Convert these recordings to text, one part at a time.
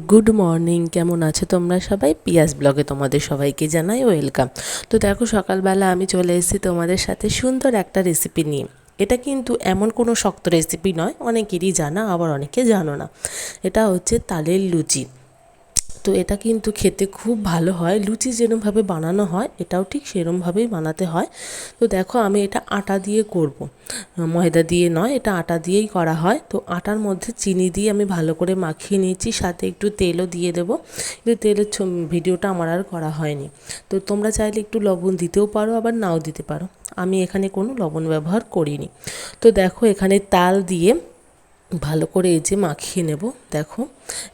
Good morning কেমন আছো তোমরা সবাই? পিয়াস ব্লগে তোমাদের সবাইকে জানাই ওয়েলকাম তো দেখো, সকালবেলা আমি চলে এসেছি তোমাদের সাথে সুন্দর একটা রেসিপি নিয়ে। এটা কিন্তু এমন কোনো শক্ত রেসিপি নয়, অনেকেরই জানা, আবার অনেকে জানো না। এটা হচ্ছে তালের লুচি। তো এটা কিন্তু খেতে খুব ভালো হয়। লুচি যেরমভাবে বানানো হয়, এটাও ঠিক সেরমভাবেই বানাতে হয়। তো দেখো আমি এটা আটা দিয়ে করব। ময়দা দিয়ে নয়, এটা আটা দিয়েই করা হয়। তো আটার মধ্যে চিনি দিয়ে আমি ভালো করে মাখিয়ে নিয়েছি, সাথে একটু তেলও দিয়ে দেবো। কিন্তু তেলের ভিডিওটা আমার আর করা হয়নি। তো তোমরা চাইলে একটু লবণ দিতেও পারো, আবার নাও দিতে পারো। আমি এখানে কোনো লবণ ব্যবহার করিনি। তো দেখো এখানে তাল দিয়ে ভালো করে এই যে মাখিয়ে নেব, দেখো।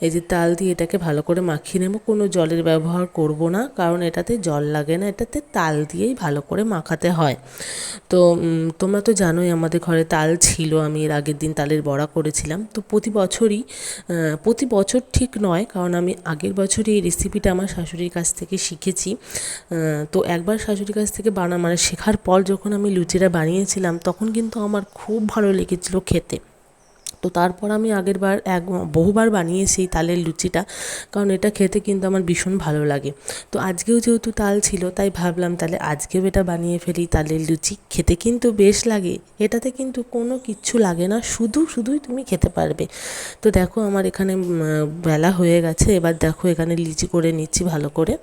এই যে তাল দিয়ে এটাকে ভালো করে মাখিয়ে নেব, কোনো জলের ব্যবহার করব না, কারণ এটাতে জল লাগে না, এটাতে তাল দিয়েই ভালো করে মাখাতে হয়। তো তোমরা তো জানোই আমাদের ঘরে তাল ছিল, আমি এর আগের দিন তালের বড়া করেছিলাম। তো প্রতি বছরই প্রতি বছর ঠিক নয়, কারণ আমি আগের বছরই এই রেসিপিটা আমার শাশুড়ির কাছ থেকে শিখেছি। তো একবার শাশুড়ির কাছ থেকে বানা মানে শেখার পর যখন আমি লুচিটা বানিয়েছিলাম, তখন কিন্তু আমার খুব ভালো লেগেছিলো খেতে। তো তারপর আমি আগের বার এক, বহুবার বানিয়েছি তালের লুচিটা, কারণ এটা খেতে কিন্তু আমার ভীষণ ভালো লাগে। তো আজকেও যেহেতু তাল ছিল, তাই ভাবলাম তাহলে আজকেও এটা বানিয়ে ফেলি তালের লুচি। খেতে কিন্তু বেশ লাগে, এটাতে কিন্তু কোনো কিচ্ছু লাগে না, শুধু, শুধুই তুমি খেতে পারবে। তো দেখো আমার এখানে বেলা হয়ে গেছে, এবার দেখো এখানে লিচি করে নিচ্ছি ভালো করে।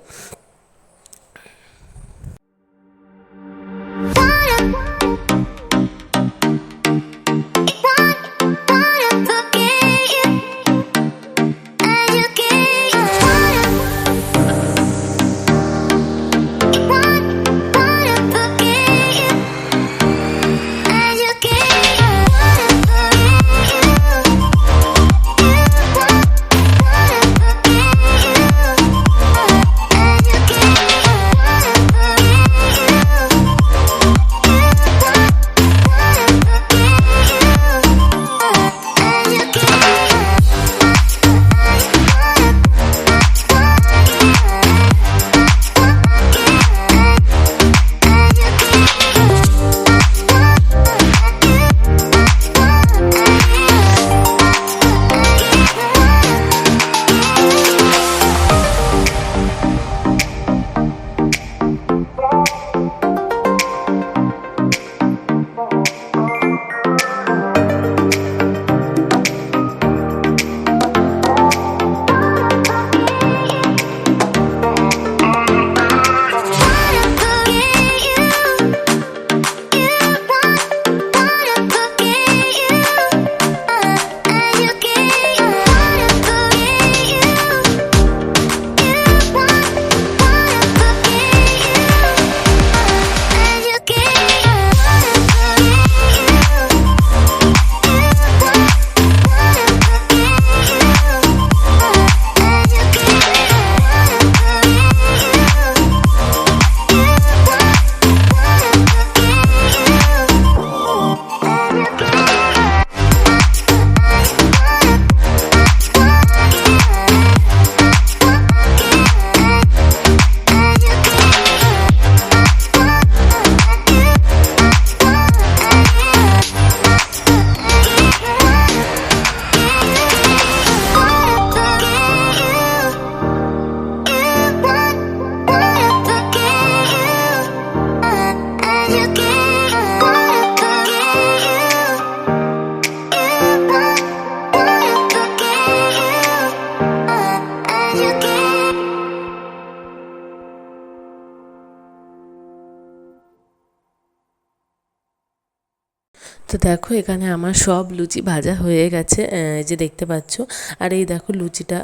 তো দেখো এখানে আমার সব লুচি ভাজা হয়ে গেছে যে দেখতে পাচ্ছ। আর এই দেখো লুচিটা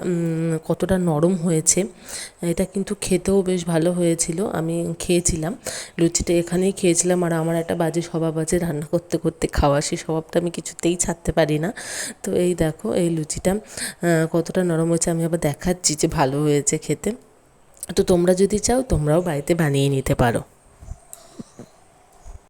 কতটা নরম হয়েছে। এটা কিন্তু খেতেও বেশ ভালো হয়েছিল, আমি খেয়েছিলাম। লুচিটা এখানেই খেয়েছিলাম, আর আমার একটা বাজে স্বভাব আছে, রান্না করতে করতে খাওয়া সেই স্বভাবটা আমি কিছুতেই ছাড়তে পারি না। তো এই দেখো, এই লুচিটা কতটা নরম হয়েছে, আমি আবার দেখাচ্ছি যে ভালো হয়েছে খেতে। তো তোমরা যদি চাও, তোমরাও বাড়িতে বানিয়ে নিতে পারো।